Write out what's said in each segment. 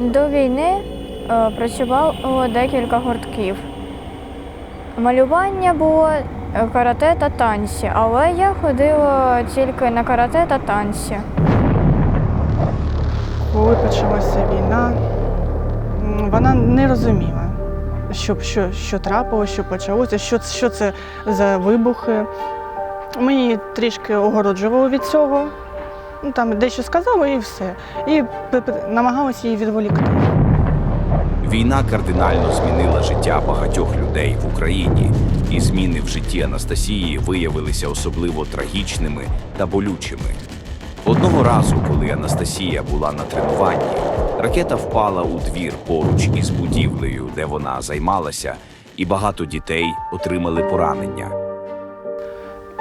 До війни е, працювало декілька гуртків. Малювання було е, карате та танці, але я ходила тільки на карате та танці. Коли почалася війна, вона не розуміла, що, що, що трапилося, що почалося, що, що це за вибухи. Її трішки огороджували від цього. Ну, там дещо сказали і все. І п- її відволікти. Війна кардинально змінила життя багатьох людей в Україні, і зміни в житті Анастасії виявилися особливо трагічними та болючими. Одного разу, коли Анастасія була на тренуванні, ракета впала у двір поруч із будівлею, де вона займалася, і багато дітей отримали поранення.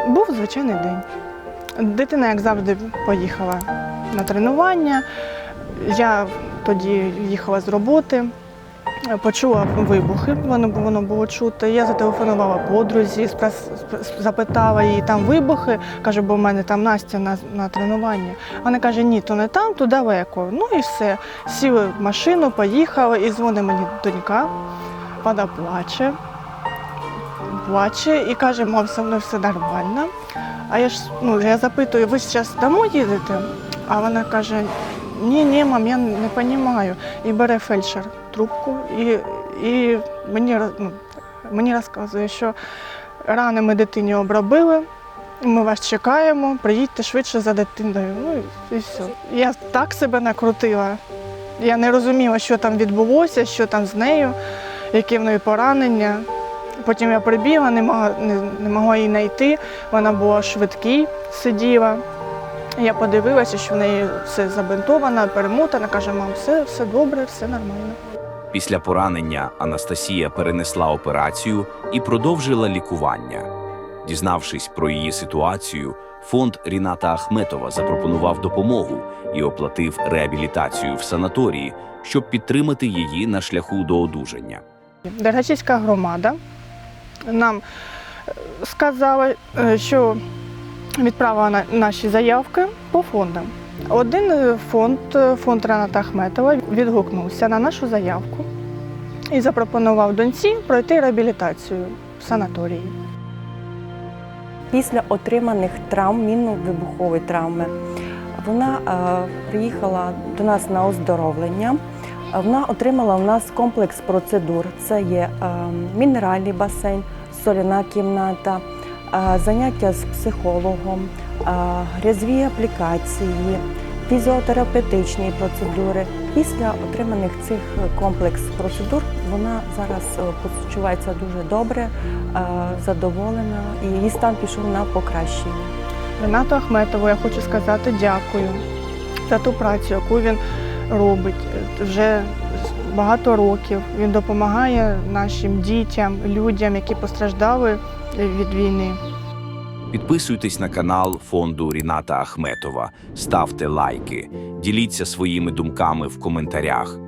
Був звичайний день. Дитина, як завжди, поїхала на тренування. Я тоді їхала з роботи, почула вибухи, воно, воно було чути. Я зателефонувала подрузі, запитала її там вибухи. Каже, бо в мене там Настя на, на тренуванні. Вона каже, ні, то не там, то далеко. Ну і все. Сіли в машину, поїхали, і дзвонить мені донька. Вона плаче плаче і каже, мам, зі мною все нормально. А я ж ну, я запитую, ви зараз домой їдете? А вона каже, ні, ні, мам, я не розумію. І бере фельдшер трубку і, і мені, ну, мені розказує, що рани ми дитині обробили, ми вас чекаємо, приїдьте швидше за дитиною. Ну і, все. Я так себе накрутила. Я не розуміла, що там відбулося, що там з нею, які в неї поранення. Потім я прибігла, не могла, не, не могла її знайти. Вона була швидкій, сиділа. Я подивилася, що в неї все забинтовано, перемотано. Каже, мам, все, все добре, все нормально. Після поранення Анастасія перенесла операцію і продовжила лікування. Дізнавшись про її ситуацію, фонд Ріната Ахметова запропонував допомогу і оплатив реабілітацію в санаторії, щоб підтримати її на шляху до одужання. Дергачівська громада нам е, сказала, е, що відправила на- наші заявки по фондам. Один е, фонд, фонд Рената Ахметова, відгукнувся на нашу заявку і запропонував доньці пройти реабілітацію в санаторії. Після отриманих травм, мінно-вибухової травми, вона приїхала до нас на оздоровлення. Вона отримала у нас комплекс процедур. Це є е, мінеральний басейн, соляна кімната, заняття з психологом, е, аплікації, фізіотерапевтичні процедури. Після отриманих цих комплекс процедур вона зараз е, почувається дуже добре, е, задоволена, і її стан пішов на покращення. Ренату Ахметову я хочу сказати дякую за ту працю, яку він робить е, вже багато років. Він допомагає нашим дітям, людям, які постраждали від війни. Підписуйтесь на канал фонду Ріната Ахметова, ставте лайки, діліться своїми думками в коментарях.